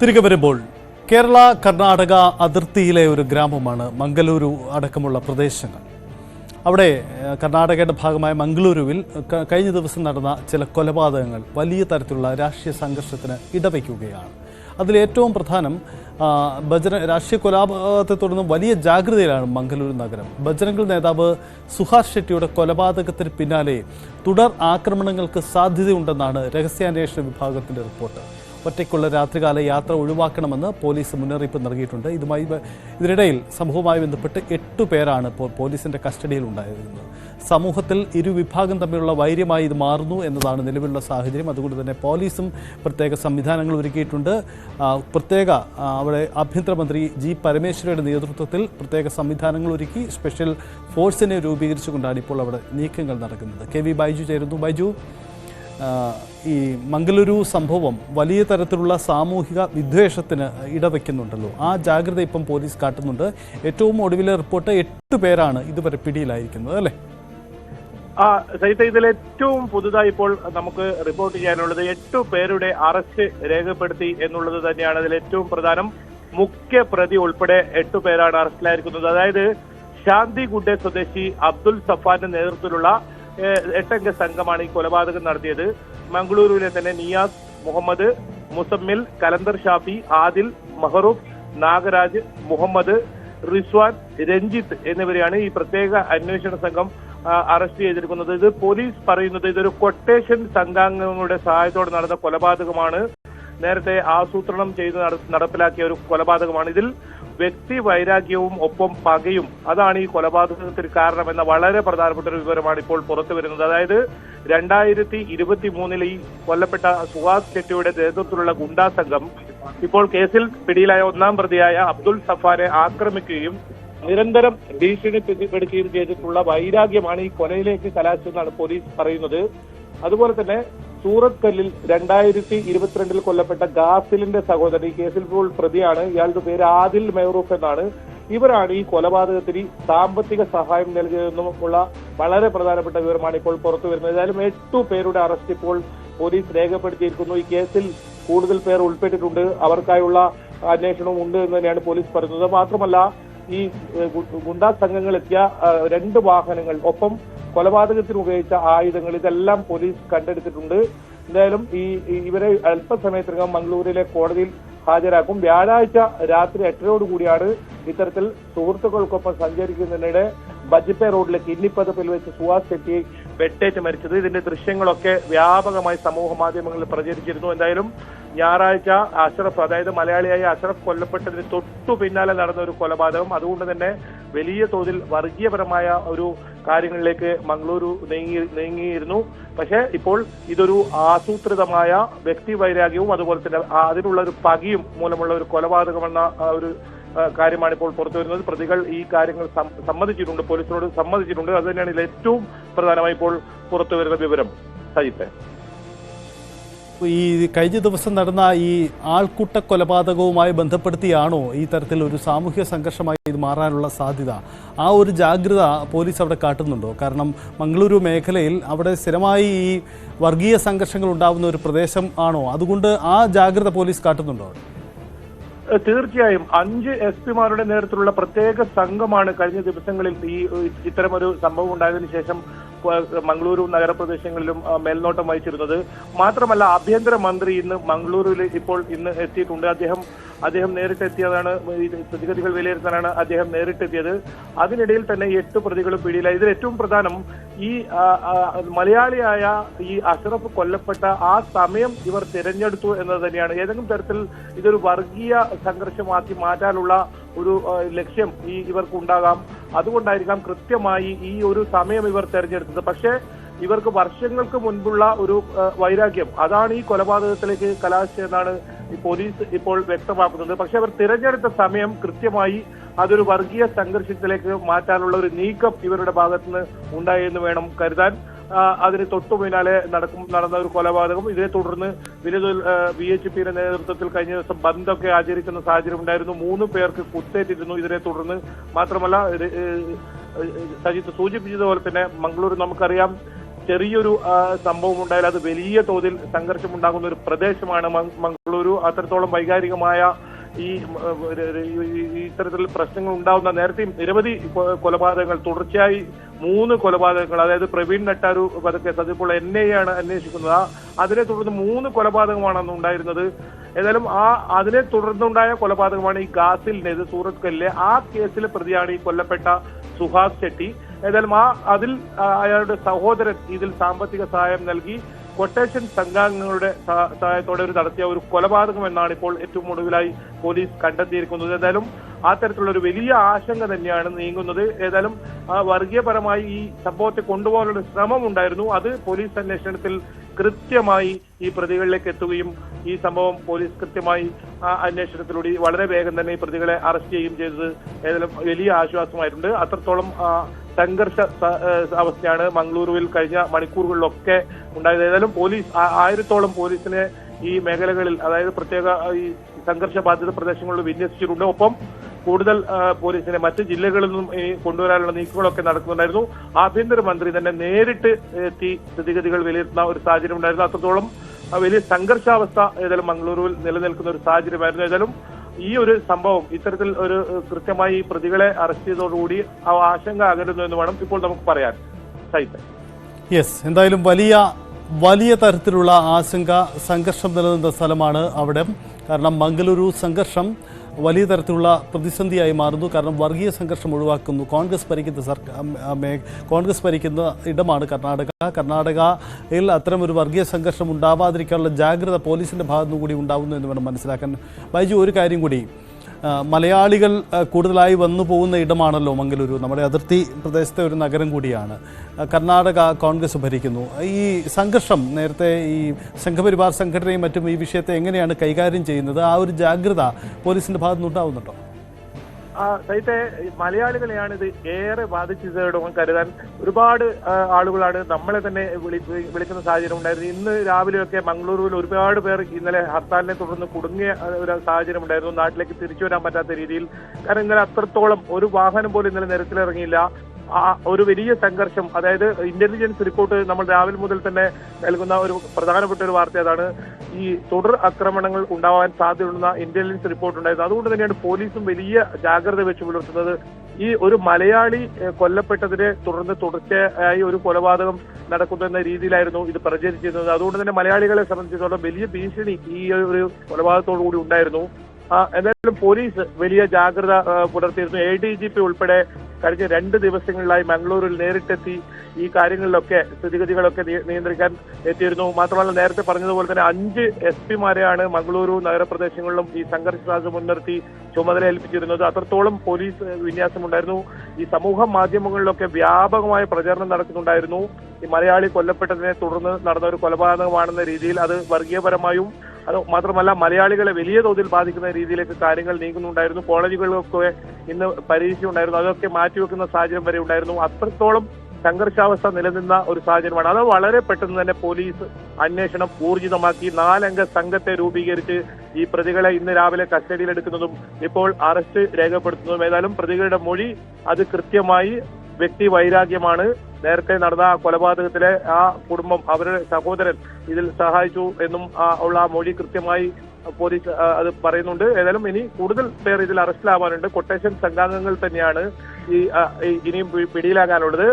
തിരികെ വരുമ്പോൾ കേരള കർണാടക അതിർത്തിയിലെ ഒരു ഗ്രാമമാണ് മംഗലൂരു അടക്കമുള്ള പ്രദേശങ്ങൾ. അവിടെ കർണാടകയുടെ ഭാഗമായ മംഗളൂരുവിൽ കഴിഞ്ഞ ദിവസം നടന്ന ചില കൊലപാതകങ്ങൾ വലിയ തരത്തിലുള്ള രാഷ്ട്രീയ സംഘർഷത്തിന് ഇടവയ്ക്കുകയാണ് അതിലേറ്റവും പ്രധാനം ബജര രാഷ്ട്രീയ കൊലപാതകത്തെ തുടർന്ന് വലിയ ജാഗ്രതയിലാണ് മംഗലൂരു നഗരം. ബജരംഗൾ നേതാവ് സുഹാസ് ഷെട്ടിയുടെ കൊലപാതകത്തിന് പിന്നാലെ തുടർ ആക്രമണങ്ങൾക്ക് സാധ്യതയുണ്ടെന്നാണ് രഹസ്യാന്വേഷണ വിഭാഗത്തിന്റെ റിപ്പോർട്ട്. ഒറ്റയ്ക്കുള്ള രാത്രികാല യാത്ര ഒഴിവാക്കണമെന്ന് പോലീസ് മുന്നറിയിപ്പ് നൽകിയിട്ടുണ്ട്. ഇതുമായി ഇതിനിടയിൽ സംഭവവുമായി ബന്ധപ്പെട്ട് എട്ടു പേരാണ് ഇപ്പോൾ പോലീസിന്റെ കസ്റ്റഡിയിൽ ഉണ്ടായിരുന്നത്. സമൂഹത്തിൽ ഇരുവിഭാഗം തമ്മിലുള്ള വൈര്യമായി ഇത് മാറുന്നു എന്നതാണ് നിലവിലുള്ള സാഹചര്യം. അതുകൊണ്ട് തന്നെ പോലീസും പ്രത്യേക സംവിധാനങ്ങൾ ഒരുക്കിയിട്ടുണ്ട്. പ്രത്യേക അവിടെ ആഭ്യന്തരമന്ത്രി ജി പരമേശ്വരയുടെ നേതൃത്വത്തിൽ പ്രത്യേക സംവിധാനങ്ങൾ ഒരുക്കി സ്പെഷ്യൽ ഫോഴ്സിനെ രൂപീകരിച്ചുകൊണ്ടാണ് ഇപ്പോൾ അവിടെ നീക്കങ്ങൾ നടക്കുന്നത്. കെ വി ബൈജു ചേരുന്നു. ബൈജു ഈ മംഗലൂരു സംഭവം വലിയ തരത്തിലുള്ള സാമൂഹിക വിദ്വേഷത്തിന് ഇടവെക്കുന്നുണ്ടല്ലോ. ആ ജാഗ്രത ഇപ്പം പോലീസ് കാട്ടുന്നുണ്ട്. ഏറ്റവും ഒടുവിലെ റിപ്പോർട്ട് എട്ട് പേരാണ് ഇതുവരെ പിടിയിലായിരിക്കുന്നത് അല്ലേ? ആ സഹിത ഇതിൽ ഏറ്റവും പുതുതായി ഇപ്പോൾ നമുക്ക് റിപ്പോർട്ട് ചെയ്യാനുള്ളത് എട്ടു പേരുടെ അറസ്റ്റ് രേഖപ്പെടുത്തി എന്നുള്ളത് തന്നെയാണ് അതിൽ ഏറ്റവും പ്രധാനം. മുഖ്യ പ്രതി ഉൾപ്പെടെ എട്ടു പേരാണ് അറസ്റ്റിലായിരിക്കുന്നത്. അതായത് ശാന്തി ഗുഡെ സ്വദേശി അബ്ദുൽ സഫാന്റെ നേതൃത്വത്തിലുള്ള എട്ടംഗ സംഘമാണ് ഈ കൊലപാതകം നടത്തിയത്. മംഗളൂരുവിലെ തന്നെ നിയാസ് മുഹമ്മദ് മുസമ്മിൽ കലന്തർ ഷാഫി ആദിൽ മഹറൂഫ് നാഗരാജ് മുഹമ്മദ് റിസ്വാൻ രഞ്ജിത്ത് എന്നിവരെയാണ് ഈ പ്രത്യേക അന്വേഷണ സംഘം അറസ്റ്റ് ചെയ്തിരിക്കുന്നത്. ഇത് പോലീസ് പറയുന്നത് ഇതൊരു കൊട്ടേഷൻ സംഘാംഗങ്ങളുടെ സഹായത്തോടെ നടന്ന കൊലപാതകമാണ്. നേരത്തെ ആസൂത്രണം ചെയ്ത് നടപ്പിലാക്കിയ ഒരു കൊലപാതകമാണ്. ഇതിൽ വ്യക്തി വൈരാഗ്യവും ഒപ്പം പകയും. അതാണ് ഈ കൊലപാതകത്തിന് കാരണമെന്ന വളരെ പ്രധാനപ്പെട്ട ഒരു വിവരമാണ് ഇപ്പോൾ പുറത്തു വരുന്നത്. അതായത് രണ്ടായിരത്തി ഇരുപത്തി മൂന്നിൽ ഈ കൊല്ലപ്പെട്ട സുഹാസ് ചെട്ടിയുടെ നേതൃത്വത്തിലുള്ള ഗുണ്ടാ സംഘം ഇപ്പോൾ കേസിൽ പിടിയിലായ ഒന്നാം പ്രതിയായ അബ്ദുൽ സഫാനെ ആക്രമിക്കുകയും നിരന്തരം ഭീഷണിപ്പെടുത്തുകയും ചെയ്തിട്ടുള്ള വൈരാഗ്യമാണ് ഈ കൊലയിലേക്ക് കലാശിച്ചെന്നാണ് പോലീസ് പറയുന്നത്. അതുപോലെ തന്നെ സൂറത്ത് കല്ലിൽ രണ്ടായിരത്തി ഇരുപത്തിരണ്ടിൽ കൊല്ലപ്പെട്ട ഗാസിലിന്റെ സഹോദരൻ ഈ കേസിൽ ഇപ്പോൾ പ്രതിയാണ്. ഇയാളുടെ പേര് ആദിൽ മെഹ്റൂഫ് എന്നാണ്. ഇവരാണ് ഈ കൊലപാതകത്തിന് സാമ്പത്തിക സഹായം നൽകിയതെന്നുമുള്ള വളരെ പ്രധാനപ്പെട്ട വിവരമാണ് ഇപ്പോൾ പുറത്തു വരുന്നത്. ഏതായാലും എട്ടു പേരുടെ അറസ്റ്റ് ഇപ്പോൾ പോലീസ് രേഖപ്പെടുത്തിയിരിക്കുന്നു. ഈ കേസിൽ കൂടുതൽ പേർ ഉൾപ്പെട്ടിട്ടുണ്ട്. അവർക്കായുള്ള അന്വേഷണവും ഉണ്ട് എന്ന് തന്നെയാണ് പോലീസ് പറയുന്നത്. മാത്രമല്ല ഈ ഗുണ്ടാ സംഘങ്ങൾ എത്തിയ രണ്ട് വാഹനങ്ങൾ ഒപ്പം കൊലപാതകത്തിന് ഉപയോഗിച്ച ആയുധങ്ങൾ ഇതെല്ലാം പോലീസ് കണ്ടെടുത്തിട്ടുണ്ട്. എന്തായാലും ഈ ഇവരെ അല്പസമയത്തിനകം മംഗളൂരിലെ കോടതിയിൽ ഹാജരാക്കും. വ്യാഴാഴ്ച രാത്രി എട്ടരയോടുകൂടിയാണ് ഇത്തരത്തിൽ സുഹൃത്തുക്കൾക്കൊപ്പം സഞ്ചരിക്കുന്നതിനിടെ ബജിപ്പെ റോഡിലെ കിന്നിപ്പതപ്പിൽ വെച്ച് സുഹാസ് ചെട്ടിയെ വെട്ടേറ്റ് മരിച്ചത്. ഇതിന്റെ ദൃശ്യങ്ങളൊക്കെ വ്യാപകമായി സമൂഹ മാധ്യമങ്ങളിൽ പ്രചരിച്ചിരുന്നു. എന്തായാലും ഞായറാഴ്ച അഷറഫ് അതായത് മലയാളിയായ അഷറഫ് കൊല്ലപ്പെട്ടതിന് തൊട്ടു പിന്നാലെ നടന്ന ഒരു കൊലപാതകം. അതുകൊണ്ട് തന്നെ വലിയ തോതിൽ വർഗീയപരമായ ഒരു കാര്യങ്ങളിലേക്ക് മംഗളൂരു നീങ്ങി നീങ്ങിയിരുന്നു. പക്ഷേ ഇപ്പോൾ ഇതൊരു ആസൂത്രിതമായ വ്യക്തി വൈരാഗ്യവും അതുപോലെ തന്നെ അതിനുള്ള ഒരു പകയും മൂലമുള്ള ഒരു കൊലപാതകമെന്ന ഒരു കാര്യമാണ് ഇപ്പോൾ പുറത്തു വരുന്നത്. പ്രതികൾ ഈ കാര്യങ്ങൾ സമ്മതിച്ചിട്ടുണ്ട് പോലീസിനോട് സമ്മതിച്ചിട്ടുണ്ട്. അത് തന്നെയാണ് ഇതിൽ ഏറ്റവും പ്രധാനമായി ഇപ്പോൾ പുറത്തു വരുന്ന വിവരം. സജിത്തെ. ഈ കഴിഞ്ഞ ദിവസം നടന്ന ഈ ആൾക്കൂട്ട കൊലപാതകവുമായി ബന്ധപ്പെടുത്തിയാണോ ഈ തരത്തിൽ ഒരു സാമൂഹ്യ സംഘർഷമായി ഇത് മാറാനുള്ള സാധ്യത? ആ ഒരു ജാഗ്രത പോലീസ് അവിടെ കാട്ടുന്നുണ്ടോ? കാരണം മംഗളൂരു മേഖലയിൽ അവിടെ സ്ഥിരമായി ഈ വർഗീയ സംഘർഷങ്ങൾ ഉണ്ടാകുന്ന ഒരു പ്രദേശം ആണോ? അതുകൊണ്ട് ആ ജാഗ്രത പോലീസ് കാട്ടുന്നുണ്ടോ? തീർച്ചയായും. അഞ്ച് എസ് പിമാരുടെ നേതൃത്വത്തിലുള്ള പ്രത്യേക സംഘമാണ് കഴിഞ്ഞ ദിവസങ്ങളിൽ ഈ ഇത്തരമൊരു സംഭവം ഉണ്ടായതിനു ശേഷം മംഗളൂരു നഗരപ്രദേശങ്ങളിലും മേൽനോട്ടം വഹിച്ചിരുന്നത്. മാത്രമല്ല ആഭ്യന്തര മന്ത്രി ഇന്ന് മംഗളൂരുവിൽ ഇപ്പോൾ ഇന്ന് എത്തിയിട്ടുണ്ട്. അദ്ദേഹം അദ്ദേഹം നേരിട്ട് എത്തിയതാണ് ഈ സ്ഥിതിഗതികൾ വിലയിരുത്താനാണ് അദ്ദേഹം നേരിട്ടെത്തിയത് അതിനിടയിൽ തന്നെ എട്ട് പ്രതികളും പിടിയിലായി. ഇതിൽ ഏറ്റവും പ്രധാനം ഈ മലയാളിയായ ഈ അഷറഫ് കൊല്ലപ്പെട്ട ആ സമയം ഇവർ തിരഞ്ഞെടുത്തു എന്നത് തന്നെയാണ്. ഏതെങ്കിലും തരത്തിൽ ഇതൊരു വർഗീയ സംഘർഷമാക്കി മാറ്റാനുള്ള ഒരു ലക്ഷ്യം ഈ ഇവർക്ക് ഉണ്ടാകാം. അതുകൊണ്ടായിരിക്കാം കൃത്യമായി ഈ ഒരു സമയം ഇവർ തെരഞ്ഞെടുത്തത്. പക്ഷേ ഇവർക്ക് വർഷങ്ങൾക്ക് മുൻപുള്ള ഒരു വൈരാഗ്യം. അതാണ് ഈ കൊലപാതകത്തിലേക്ക് ഈ പോലീസ് ഇപ്പോൾ വ്യക്തമാക്കുന്നത്. പക്ഷെ അവർ തിരഞ്ഞെടുത്ത സമയം കൃത്യമായി അതൊരു വർഗീയ സംഘർഷത്തിലേക്ക് മാറ്റാനുള്ള ഒരു നീക്കം ഇവരുടെ ഭാഗത്തുനിന്ന് ഉണ്ടായെന്ന് വേണം കരുതാൻ. അതിന് തൊട്ടു പിന്നാലെ നടക്കും നടന്ന ഒരു കൊലപാതകം. ഇതിനെ തുടർന്ന് വിനോദ ബി എച്ച് പിയുടെ നേതൃത്വത്തിൽ കഴിഞ്ഞ ദിവസം ബന്ദൊക്കെ ആചരിക്കുന്ന സാഹചര്യം ഉണ്ടായിരുന്നു. മൂന്ന് പേർക്ക് കുത്തേറ്റിരുന്നു. ഇതിനെ തുടർന്ന് മാത്രമല്ല സജിത്ത് സൂചിപ്പിച്ചതുപോലെ തന്നെ മംഗളൂരു നമുക്കറിയാം. ചെറിയൊരു സംഭവം ഉണ്ടായാൽ അത് വലിയ തോതിൽ സംഘർഷം ഉണ്ടാകുന്ന ഒരു പ്രദേശമാണ് മംഗളൂരു. അത്രത്തോളം വൈകാരികമായ ഈ ഇത്തരത്തിൽ പ്രശ്നങ്ങൾ ഉണ്ടാവുന്ന നേരത്തെ നിരവധി കൊലപാതകങ്ങൾ തുടർച്ചയായി മൂന്ന് കൊലപാതകങ്ങൾ അതായത് പ്രവീൺ നട്ടാരു വധക്കേസ് അതിപ്പോൾ എൻ ഐ ആണ് അന്വേഷിക്കുന്നത്. അതിനെ തുടർന്ന് മൂന്ന് കൊലപാതകമാണ് അന്ന് ഉണ്ടായിരുന്നത്. ഏതായാലും ആ അതിനെ തുടർന്നുണ്ടായ കൊലപാതകമാണ് ഈ ഗാസിലിനേത് സൂറത്ത് കല്ലിലെ ആ കേസിലെ പ്രതിയാണ് ഈ കൊല്ലപ്പെട്ട സുഹാസ് ഷെട്ടി ഏതായാലും ആ അതിൽ അയാളുടെ സഹോദരൻ ഇതിൽ സാമ്പത്തിക സഹായം നൽകി കൊട്ടേഷൻ സംഘാംഗങ്ങളുടെ സഹായത്തോടെ ഒരു നടത്തിയ ഒരു കൊലപാതകം എന്നാണ് ഇപ്പോൾ ഏറ്റവും ഒടുവിലായി പോലീസ് കണ്ടെത്തിയിരിക്കുന്നത്. ഏതായാലും ആ തരത്തിലുള്ള ഒരു വലിയ ആശങ്ക തന്നെയാണ് നീങ്ങുന്നത്. ഏതായാലും വർഗീയപരമായി ഈ സംഭവത്തെ കൊണ്ടുപോകാനുള്ള ശ്രമം ഉണ്ടായിരുന്നു. അത് പോലീസ് അന്വേഷണത്തിൽ കൃത്യമായി ഈ പ്രതികളിലേക്ക് എത്തുകയും ഈ സംഭവം പോലീസ് കൃത്യമായി അന്വേഷണത്തിലൂടെ വളരെ വേഗം തന്നെ ഈ പ്രതികളെ അറസ്റ്റ് ചെയ്യുകയും ചെയ്തത് ഏതായാലും വലിയ ആശ്വാസമായിട്ടുണ്ട്. അത്രത്തോളം സംഘർഷ അവസ്ഥയാണ് മംഗളൂരുവിൽ കഴിഞ്ഞ മണിക്കൂറുകളിലൊക്കെ ഉണ്ടായത്. ഏതായാലും പോലീസ് ആയിരത്തോളം പോലീസിനെ ഈ മേഖലകളിൽ അതായത് പ്രത്യേക ഈ സംഘർഷ ബാധിത പ്രദേശങ്ങളിൽ വിന്യസിച്ചിട്ടുണ്ട്. ഒപ്പം കൂടുതൽ പോലീസിനെ മറ്റ് ജില്ലകളിൽ നിന്നും കൊണ്ടുവരാനുള്ള നീക്കങ്ങളൊക്കെ നടക്കുന്നുണ്ടായിരുന്നു. ആഭ്യന്തരമന്ത്രി തന്നെ നേരിട്ട് എത്തി സ്ഥിതിഗതികൾ വിലയിരുത്തുന്ന ഒരു സാഹചര്യം ഉണ്ടായിരുന്നു. അത്രത്തോളം വലിയ സംഘർഷാവസ്ഥ ഏതായാലും മംഗളൂരുവിൽ നിലനിൽക്കുന്ന ഒരു സാഹചര്യമായിരുന്നു. ഏതായാലും ഈ ഒരു സംഭവം ഇത്തരത്തിൽ ഒരു കൃത്യമായി പ്രതികളെ അറസ്റ്റ് ചെയ്തതോടുകൂടി ആശങ്ക അകലുന്നു എന്ന് വേണം ഇപ്പോൾ നമുക്ക് പറയാൻ. സൈത്ത് യെസ് എന്തായാലും വലിയ വലിയ തരത്തിലുള്ള ആശങ്ക സംഘർഷം നിലനിന്ന സ്ഥലമാണ് അവിടെ. കാരണം മംഗലൂരു സംഘർഷം വലിയ തരത്തിലുള്ള പ്രതിസന്ധിയായി മാറുന്നു. കാരണം വർഗീയ സംഘർഷം ഒഴിവാക്കുന്നു. കോൺഗ്രസ് ഭരിക്കുന്ന സർക്കാർ കോൺഗ്രസ് ഭരിക്കുന്ന ഇടമാണ് കർണാടക. കർണാടകയിൽ അത്തരമൊരു വർഗീയ സംഘർഷം ഉണ്ടാവാതിരിക്കാനുള്ള ജാഗ്രത പോലീസിന്റെ ഭാഗത്തു കൂടി ഉണ്ടാവുന്നു എന്ന് വേണം മനസ്സിലാക്കാൻ. ബൈജു ഒരു കാര്യം കൂടി. മലയാളികൾ കൂടുതലായി വന്നു പോകുന്ന ഇടമാണല്ലോ മംഗലൂരു. നമ്മുടെ അതിർത്തി പ്രദേശത്തെ ഒരു നഗരം കൂടിയാണ്. കർണാടക കോൺഗ്രസ് ഭരിക്കുന്നു. ഈ സംഘർഷം നേരത്തെ ഈ സംഘപരിവാർ സംഘടനയും മറ്റും ഈ വിഷയത്തെ എങ്ങനെയാണ് കൈകാര്യം ചെയ്യുന്നത്? ആ ഒരു ജാഗ്രത പോലീസിന്റെ ഭാഗത്തുനിന്ന് ആ മലയാളികളെയാണ് ഇത് ഏറെ ബാധിച്ചത് കരുതാൻ ഒരുപാട് ആളുകളാണ് നമ്മളെ തന്നെ വിളി വിളിക്കുന്ന സാഹചര്യം ഉണ്ടായിരുന്നു. ഇന്ന് രാവിലെയൊക്കെ മംഗളൂരുവിൽ ഒരുപാട് പേർ ഇന്നലെ ഹർത്താലിനെ തുടർന്ന് കുടുങ്ങിയ ഒരു സാഹചര്യം ഉണ്ടായിരുന്നു. നാട്ടിലേക്ക് തിരിച്ചു വരാൻ പറ്റാത്ത രീതിയിൽ. കാരണം ഇന്നലെ അത്രത്തോളം ഒരു വാഹനം പോലും ഇന്നലെ നിരത്തിലിറങ്ങിയില്ല. ഒരു വലിയ സംഘർഷം അതായത് ഇന്റലിജൻസ് റിപ്പോർട്ട് നമ്മൾ രാവിലെ മുതൽ തന്നെ നൽകുന്ന ഒരു പ്രധാനപ്പെട്ട ഒരു വാർത്ത അതാണ്. ഈ തുടർ ആക്രമണങ്ങൾ ഉണ്ടാവാൻ സാധ്യതയുള്ള ഇന്റലിജൻസ് റിപ്പോർട്ട് ഉണ്ടായത്. അതുകൊണ്ട് തന്നെയാണ് പോലീസും വലിയ ജാഗ്രത വെച്ച് പുലർത്തുന്നത്. ഈ ഒരു മലയാളി കൊല്ലപ്പെട്ടതിനെ തുടർന്ന് തുടർച്ചയായി ഒരു കൊലപാതകം നടക്കുന്നു എന്ന രീതിയിലായിരുന്നു ഇത് പ്രചരിച്ചിരുന്നത്. അതുകൊണ്ട് തന്നെ മലയാളികളെ സംബന്ധിച്ചിടത്തോളം വലിയ ഭീഷണി ഈ ഒരു കൊലപാതകത്തോടു കൂടി ഉണ്ടായിരുന്നു. എന്തായാലും പോലീസ് വലിയ ജാഗ്രത പുലർത്തിയിരുന്നു. എ ഡി ജി പി ഉൾപ്പെടെ കഴിഞ്ഞ രണ്ട് ദിവസങ്ങളിലായി മംഗളൂരിൽ നേരിട്ടെത്തി ഈ കാര്യങ്ങളിലൊക്കെ സ്ഥിതിഗതികളൊക്കെ നിയന്ത്രിക്കാൻ എത്തിയിരുന്നു. മാത്രമല്ല നേരത്തെ പറഞ്ഞതുപോലെ തന്നെ അഞ്ച് എസ് പിമാരെയാണ് മംഗളൂരു നഗരപ്രദേശങ്ങളിലും ഈ സംഘർഷ സാധ്യത മുൻനിർത്തി ചുമതല ഏൽപ്പിച്ചിരുന്നത്. അത്രത്തോളം പോലീസ് വിന്യാസമുണ്ടായിരുന്നു. ഈ സമൂഹ മാധ്യമങ്ങളിലൊക്കെ വ്യാപകമായ പ്രചരണം നടക്കുന്നുണ്ടായിരുന്നു. ഈ മലയാളി കൊല്ലപ്പെട്ടതിനെ തുടർന്ന് നടന്ന ഒരു കൊലപാതകമാണെന്ന രീതിയിൽ അത് വർഗീയപരമായും അത് മാത്രമല്ല മലയാളികളെ വലിയ തോതിൽ ബാധിക്കുന്ന രീതിയിലേക്ക് കാര്യങ്ങൾ നീങ്ങുന്നുണ്ടായിരുന്നു. കോളേജുകളിലൊക്കെ ഇന്ന് പരീക്ഷ ഉണ്ടായിരുന്നു അതൊക്കെ മാറ്റിവെക്കുന്ന സാഹചര്യം വരെ ഉണ്ടായിരുന്നു. അത്രത്തോളം സംഘർഷാവസ്ഥ നിലനിന്ന ഒരു സാഹചര്യമാണ്. അത് വളരെ പെട്ടെന്ന് തന്നെ പോലീസ് അന്വേഷണം ഊർജിതമാക്കി നാലംഗ സംഘത്തെ രൂപീകരിച്ച് ഈ പ്രതികളെ ഇന്ന് രാവിലെ കസ്റ്റഡിയിലെടുക്കുന്നതും ഇപ്പോൾ അറസ്റ്റ് രേഖപ്പെടുത്തുന്നതും. ഏതായാലും പ്രതികളുടെ മൊഴി അത് കൃത്യമായി വ്യക്തി വൈരാഗ്യമാണ്. നേരത്തെ നടന്ന കൊലപാതകത്തിലെ ആ കുടുംബം അവരുടെ സഹോദരൻ ഇതിൽ സഹായിച്ചു എന്നും ഉള്ള മൊഴി കൃത്യമായി പോലീസ് അത് പറയുന്നുണ്ട്. ഏതായാലും ഇനി കൂടുതൽ പേർ ഇതിൽ അറസ്റ്റിലാവാനുണ്ട്. കൊട്ടേഷൻ സംഘാംഗങ്ങൾ തന്നെയാണ് ഈ ഇനിയും പിടിയിലാകാനുള്ളത്.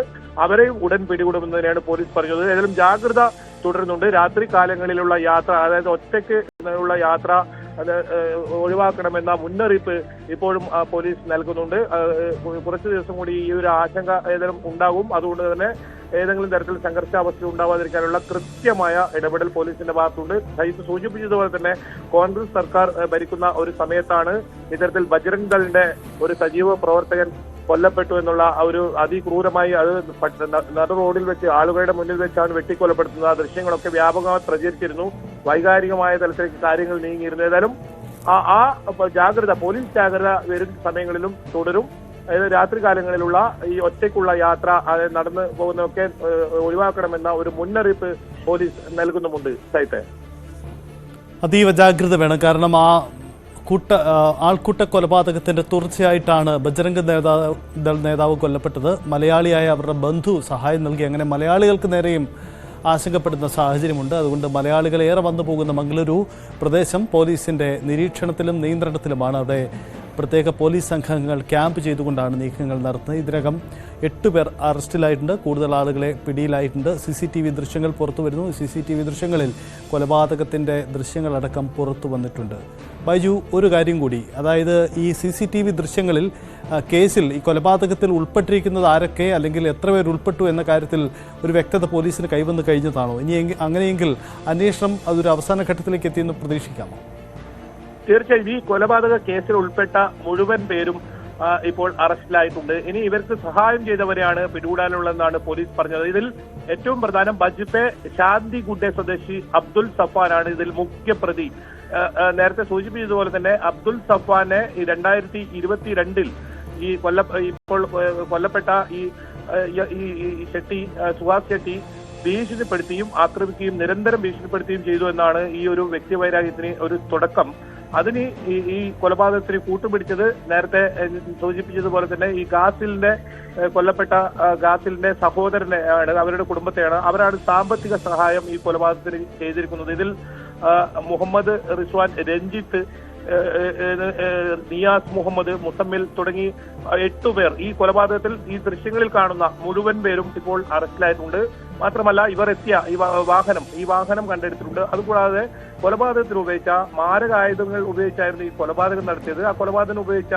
അവരെയും ഉടൻ പിടികൂടുമെന്ന് തന്നെയാണ് പോലീസ് പറഞ്ഞത്. ഏതായാലും ജാഗ്രത തുടരുന്നുണ്ട്. രാത്രി കാലങ്ങളിലുള്ള യാത്ര അതായത് ഒറ്റയ്ക്ക് ഉള്ള യാത്ര ഒഴിവാക്കണമെന്ന മുന്നറിയിപ്പ് ഇപ്പോഴും പോലീസ് നൽകുന്നുണ്ട്. കുറച്ചു ദിവസം കൂടി ഈ ഒരു ആശങ്ക ഏതെങ്കിലും ഉണ്ടാകും അതുകൊണ്ട് തന്നെ ഏതെങ്കിലും തരത്തിൽ സംഘർഷാവസ്ഥ ഉണ്ടാവാതിരിക്കാനുള്ള കൃത്യമായ ഇടപെടൽ പോലീസിന്റെ ഭാഗത്തുണ്ട്. സൈസ് സൂചിപ്പിച്ചതുപോലെ തന്നെ കോൺഗ്രസ് സർക്കാർ ഭരിക്കുന്ന ഒരു സമയത്താണ് ഇത്തരത്തിൽ ബജറംഗ് ദളിന്റെ ഒരു സജീവ പ്രവർത്തകൻ കൊല്ലപ്പെട്ടു എന്നുള്ള ആ ഒരു അതിക്രൂരമായി അത് നട റോഡിൽ വെച്ച് ആളുകളുടെ മുന്നിൽ വെച്ചാണ് വെട്ടിക്കൊലപ്പെടുത്തുന്നത്. ആ ദൃശ്യങ്ങളൊക്കെ വ്യാപകമായി പ്രചരിച്ചിരുന്നു. വൈകാരികമായ തലത്തിലേക്ക് കാര്യങ്ങൾ നീങ്ങിയിരുന്നു. ഏതായാലും ആ ജാഗ്രത പോലീസ് ജാഗ്രത വരും സമയങ്ങളിലും തുടരും. അതായത് രാത്രികാലങ്ങളിലുള്ള ഈ ഒറ്റയ്ക്കുള്ള യാത്ര നടന്നു പോകുന്നതൊക്കെ ഒഴിവാക്കണമെന്ന ഒരു മുന്നറിയിപ്പ് പോലീസ് നൽകുന്നുമുണ്ട്. സൈത്തെ. അതീവ ജാഗ്രത വേണം. കാരണം ആ കൂട്ട ആൾക്കൂട്ട കൊലപാതകത്തിന്റെ തുടർച്ചയായിട്ടാണ് ബജരംഗ ദൾ നേതാവ് കൊല്ലപ്പെട്ടത്. മലയാളിയായ അവരുടെ ബന്ധു സഹായം നൽകി. അങ്ങനെ മലയാളികൾക്ക് നേരെയും ആശങ്കപ്പെടുന്ന സാഹചര്യമുണ്ട്. അതുകൊണ്ട് മലയാളികൾ ഏറെ വന്നു പോകുന്ന മംഗളൂരു പ്രദേശം പോലീസിന്റെ നിരീക്ഷണത്തിലും നിയന്ത്രണത്തിലുമാണ്. അവിടെ പ്രത്യേക പോലീസ് സംഘങ്ങൾ ക്യാമ്പ് ചെയ്തുകൊണ്ടാണ് നീക്കങ്ങൾ നടത്തുന്നത്. ഇതിനകം എട്ട് പേർ അറസ്റ്റിലായിട്ടുണ്ട്. കൂടുതൽ ആളുകളെ പിടിയിലായിട്ടുണ്ട്. സി സി ടി വി ദൃശ്യങ്ങൾ പുറത്തു വരുന്നു. സി സി ടി വി ദൃശ്യങ്ങളിൽ കൊലപാതകത്തിന്റെ ദൃശ്യങ്ങളടക്കം പുറത്തു വന്നിട്ടുണ്ട്. ബൈജു ഒരു കാര്യം കൂടി. അതായത് ഈ സി സി ടി വി ദൃശ്യങ്ങളിൽ കേസിൽ ഈ കൊലപാതകത്തിൽ ഉൾപ്പെട്ടിരിക്കുന്നത് ആരൊക്കെ അല്ലെങ്കിൽ എത്ര പേർ ഉൾപ്പെട്ടു എന്ന കാര്യത്തിൽ ഒരു വ്യക്തത പോലീസിന് കൈവന്ന് കഴിഞ്ഞതാണോ? ഇനി അങ്ങനെയെങ്കിൽ അന്വേഷണം അതൊരു അവസാന ഘട്ടത്തിലേക്ക് എത്തിയെന്ന് പ്രതീക്ഷിക്കാമോ? തീർച്ചയായും ഈ കൊലപാതക കേസിൽ ഉൾപ്പെട്ട മുഴുവൻ പേരും ഇപ്പോൾ അറസ്റ്റിലായിട്ടുണ്ട്. ഇനി ഇവർക്ക് സഹായം ചെയ്തവരെയാണ് പിടികൂടാനുള്ളതെന്നാണ് പോലീസ് പറഞ്ഞത്. ഇതിൽ ഏറ്റവും പ്രധാനം ബജ്പെ ശാന്തി ഗുഡെ സ്വദേശി അബ്ദുൽ സഫാനാണ് ഇതിൽ മുഖ്യ പ്രതി ആ, ആ, നേരത്തെ സൂചിപ്പിച്ചതുപോലെ തന്നെ അബ്ദുൽ സഫാനെ രണ്ടായിരത്തി ഇരുപത്തിരണ്ടിൽ ഈ കൊല്ല ഇപ്പോൾ കൊല്ലപ്പെട്ട ഈ ഷെട്ടി സുഹാസ് ഷെട്ടി ഭീഷണിപ്പെടുത്തിയും ആക്രമിക്കുകയും നിരന്തരം ഭീഷണിപ്പെടുത്തുകയും ചെയ്തു എന്നാണ് ഈ ഒരു വ്യക്തിവൈരാഗ്യത്തിന് ഒരു തുടക്കം. അതിന് ഈ കൊലപാതകത്തിന് കൂട്ടുപിടിച്ചത് നേരത്തെ സൂചിപ്പിച്ചതുപോലെ തന്നെ ഈ ഗാസിലിന്റെ കൊല്ലപ്പെട്ട ഗാസിലിന്റെ സഹോദരനെ ആണ് അവരുടെ കുടുംബത്തെയാണ് അവരാണ് സാമ്പത്തിക സഹായം ഈ കൊലപാതകത്തിന് ചെയ്തിരിക്കുന്നത്. ഇതിൽ മുഹമ്മദ് റിസ്വാൻ രഞ്ജിത്ത് നിയാസ് മുഹമ്മദ് മുസമ്മിൽ തുടങ്ങി എട്ടുപേർ ഈ കൊലപാതകത്തിൽ ഈ ദൃശ്യങ്ങളിൽ കാണുന്ന മുഴുവൻ പേരും ഇപ്പോൾ അറസ്റ്റിലായിട്ടുണ്ട്. മാത്രമല്ല ഇവർ എത്തിയ ഈ വാഹനം ഈ വാഹനം കണ്ടെടുത്തിട്ടുണ്ട്. അതുകൂടാതെ കൊലപാതകത്തിന് ഉപയോഗിച്ച മാരകായുധങ്ങൾ ഉപയോഗിച്ചായിരുന്നു ഈ കൊലപാതകം നടത്തിയത്. ആ കൊലപാതകം ഉപയോഗിച്ച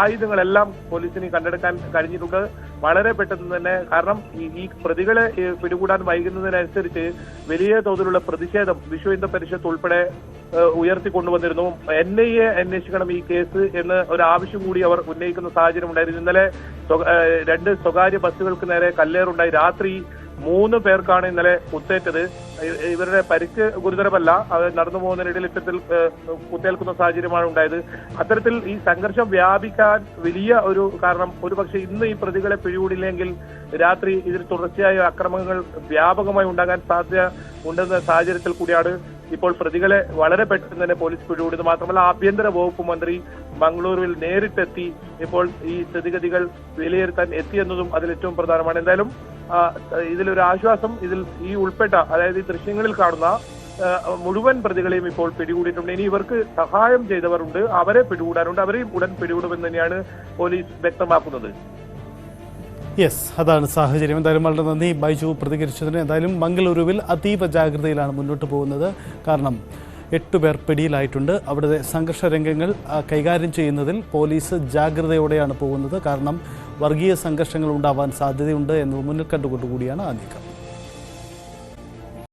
ആയുധങ്ങളെല്ലാം പോലീസിന് കണ്ടെടുക്കാൻ കഴിഞ്ഞിട്ടുണ്ട്. വളരെ പെട്ടെന്ന് തന്നെ കാരണം ഈ പ്രതികളെ പിടികൂടാൻ വൈകുന്നതിനനുസരിച്ച് വലിയ തോതിലുള്ള പ്രതിഷേധം വിശ്വ ഹിന്ദു പരിഷത്ത് ഉൾപ്പെടെ ഉയർത്തിക്കൊണ്ടുവന്നിരുന്നു. എൻ ഐ എ അന്വേഷിക്കണം ഈ കേസ് എന്ന് ഒരു ആവശ്യം കൂടി അവർ ഉന്നയിക്കുന്ന സാഹചര്യം ഉണ്ടായിരുന്നു. ഇന്നലെ രണ്ട് സ്വകാര്യ ബസ്സുകൾക്ക് നേരെ കല്ലേറുണ്ടായി. രാത്രി മൂന്ന് പേർക്കാണ് ഇന്നലെ കുത്തേറ്റത്. ഇവരുടെ പരിക്ക് ഗുരുതരമല്ല. അത് നടന്നു പോകുന്നതിനിടയിൽ ഇത്തരത്തിൽ കുത്തേൽക്കുന്ന സാഹചര്യമാണ് ഉണ്ടായത്. അത്തരത്തിൽ ഈ സംഘർഷം വ്യാപിക്കാൻ വലിയ ഒരു കാരണം ഒരുപക്ഷെ ഇന്ന് ഈ പ്രതികളെ പിടികൂടില്ലെങ്കിൽ രാത്രി ഇതിൽ തുടർച്ചയായ അക്രമങ്ങൾ വ്യാപകമായി ഉണ്ടാകാൻ സാധ്യത ഉണ്ടെന്ന സാഹചര്യത്തിൽ കൂടിയാണ് ഇപ്പോൾ പ്രതികളെ വളരെ പെട്ടെന്ന് തന്നെ പോലീസ് പിടികൂടി. മാത്രമല്ല ആഭ്യന്തര വകുപ്പ് മന്ത്രി മംഗളൂരുവിൽ നേരിട്ടെത്തി ഇപ്പോൾ ഈ സ്ഥിതിഗതികൾ വിലയിരുത്താൻ എത്തിയെന്നതും അതിൽ ഏറ്റവും പ്രധാനമാണ്. എന്തായാലും ഇതിലൊരു ആശ്വാസം ഇതിൽ ഈ ഉൾപ്പെട്ട അതായത് ഈ ദൃശ്യങ്ങളിൽ കാണുന്ന മുഴുവൻ പ്രതികളെയും ഇപ്പോൾ പിടികൂടിയിട്ടുണ്ട്. ഇനി ഇവർക്ക് സഹായം ചെയ്തവരുണ്ട്. അവരെ പിടികൂടാനുണ്ട്. അവരെയും ഉടൻ പിടികൂടുമെന്ന് തന്നെയാണ് പോലീസ് വ്യക്തമാക്കുന്നത്. യെസ് അതാണ് സാഹചര്യം. എന്തായാലും വളരെ നന്ദി. ബൈജു പ്രതികരിച്ചതിന് എന്തായാലും മംഗളൂരുവിൽ അതീവ ജാഗ്രതയിലാണ് മുന്നോട്ട് പോകുന്നത്. കാരണം എട്ട് പേർ പിടിയിലായിട്ടുണ്ട്. അവിടുത്തെ സംഘർഷ രംഗങ്ങൾ കൈകാര്യം ചെയ്യുന്നതിൽ പോലീസ് ജാഗ്രതയോടെയാണ് പോകുന്നത്. കാരണം വർഗീയ സംഘർഷങ്ങൾ ഉണ്ടാവാൻ സാധ്യതയുണ്ട് എന്നത് മുന്നിൽ കണ്ടുകൊണ്ടുകൂടിയാണ് ആ നീക്കം